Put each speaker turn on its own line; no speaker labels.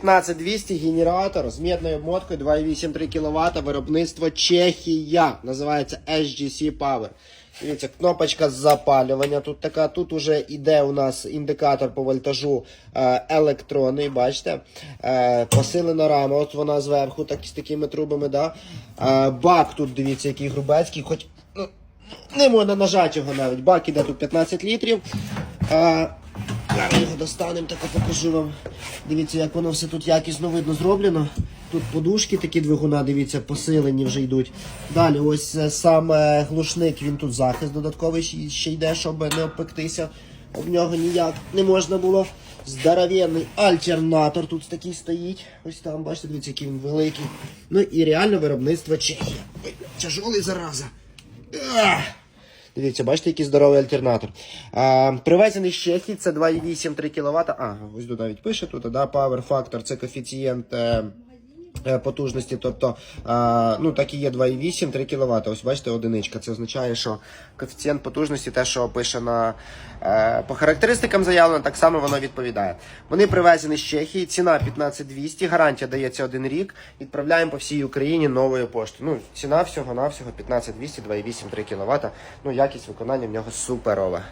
15200 генератор з мідною обмоткою 2,8-3 кВт, виробництво Чехія. Називається SGC Power. Дивіться, кнопочка запалювання тут така. Тут уже йде у нас індикатор по вольтажу е, електронний, бачите. Е, посилена рама, от вона зверху, так, з такими трубами. Да? Е, бак тут, дивіться, який грубецький, хоч ну, не можна нажати його навіть. Бак іде тут 15 літрів. Е, Зараз його достанемо, так покажу вам. Дивіться, як воно все тут якісно видно зроблено. Тут подушки такі двигуна, дивіться, посилені вже йдуть. Далі, ось е, сам е, глушник, він тут захист додатковий ще- йде, щоб не обпектися. Об нього ніяк не можна було. Здоровенний альтернатор тут такий стоїть. Ось там, бачите, дивіться, який він великий. Ну і реально виробництво Чехія. Ой, тяжолий зараза. Дивіться, бачите, який здоровий альтернатор. А, привезений ще це 2,8-3 кВт. А, ось тут навіть пише тут, да, Power Factor, це коефіцієнт. Е, Потужності, тобто, ну так і є 2,8, 3 кВт. Ось бачите, одиничка. Це означає, що коефіцієнт потужності, те, що пише на е, по характеристикам заявлено, так само воно відповідає. Вони привезені з Чехії, ціна 15200, гарантія дається один рік. Відправляємо по всій Україні новою поштою. Ну, ціна всього навсього 15200, 2,8, 3 кВт. Ну, якість виконання в нього суперова.